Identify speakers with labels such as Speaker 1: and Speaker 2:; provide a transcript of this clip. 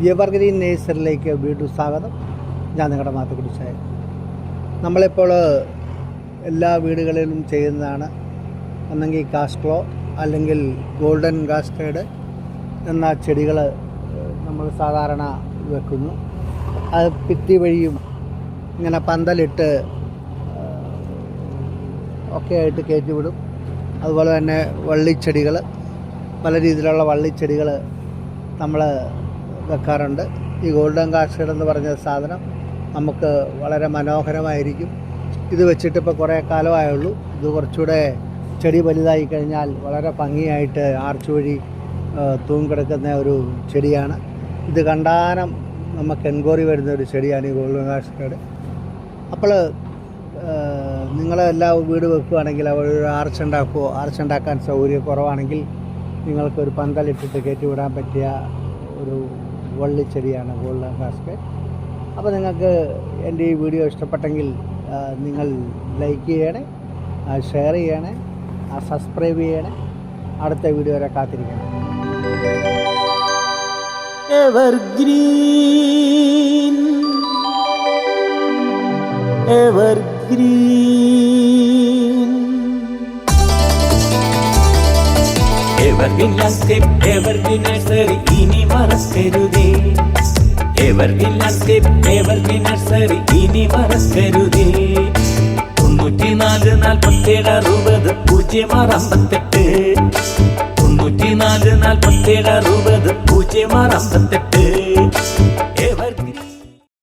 Speaker 1: Evergreen നേഴ്സറിലേക്ക് വീണ്ടും സ്വാഗതം. ഞാൻ നിങ്ങളുടെ മാത്തുക്കുടിച്ചായ നമ്മളിപ്പോൾ എല്ലാ വീടുകളിലും ചെയ്യുന്നതാണ് ഒന്നെങ്കിൽ കാസ്ട്രോ അല്ലെങ്കിൽ ഗോൾഡൻ കാസ്റ്റേഡ് എന്ന ചെടികൾ നമ്മൾ സാധാരണ വെക്കുന്നു. അത് ഭിത്തി വഴിയും ഇങ്ങനെ പന്തലിട്ട് ഒക്കെ ആയിട്ട് കയറ്റി വിടും അതുപോലെ തന്നെ വള്ളിച്ചെടികൾ പല രീതിയിലുള്ള വള്ളിച്ചെടികൾ നമ്മൾ വെക്കാറുണ്ട്. ഈ ഗോൾഡൻ കാർഷഡ് എന്ന് പറഞ്ഞ സാധനം നമുക്ക് വളരെ മനോഹരമായിരിക്കും. ഇത് വെച്ചിട്ട് ഇപ്പോൾ കുറേ കാലമായുള്ളൂ. ഇത് കുറച്ചുകൂടെ ചെടി വലുതായി കഴിഞ്ഞാൽ വളരെ ഭംഗിയായിട്ട് ആർച്ച് വഴി കിടക്കുന്ന തൂങ്ങിക്കിടക്കുന്ന ഒരു ചെടിയാണ്. ഇത് കണ്ടാനം നമുക്ക് എൻക്വയറി വരുന്ന ഒരു ചെടിയാണ് ഈ ഗോൾഡൻ കാർഷഡ് അപ്പോൾ നിങ്ങളെല്ലാം വീട് വെക്കുകയാണെങ്കിൽ അവിടെ ഒരു ആർച്ച് ഉണ്ടാക്കുമോ ആർച്ച് ഉണ്ടാക്കാൻ സൗകര്യം കുറവാണെങ്കിൽ നിങ്ങൾക്കൊരു പന്തലിട്ടിട്ട് കയറ്റി വിടാൻ പറ്റിയ ഒരു വള്ളിച്ചെടിയാണ് ഗോൾഡൻ കാസ്കറ്റ് അപ്പോൾ നിങ്ങൾക്ക് എന്റെ ഈ വീഡിയോ ഇഷ്ടപ്പെട്ടെങ്കിൽ നിങ്ങൾ ലൈക്ക് ചെയ്യണേ ഷെയർ ചെയ്യണേ സബ്സ്ക്രൈബ് ചെയ്യണേ. അടുത്ത വീഡിയോ വരെ കാത്തിരിക്കണം.
Speaker 2: Evergreen. Evergreen. Evergreen landscape Evergreen nursery ഇനി മറക്കരുതേ എവർഗ്രീൻ ലാൻഡ്സ്കേപ്പ് എവർഗ്രീൻ നഴ്സറി ഇനി മറക്കരുതേ തൊണ്ണൂറ്റിനാല് നാൽപ്പത്തേഴ് അറുപത് പൂജ്യം ആറ് അമ്പത്തെട്ട്. തൊണ്ണൂറ്റിനാല് നാൽപ്പത്തേഴ് അറുപത് പൂജ്യം ആറ് അമ്പത്തെട്ട്.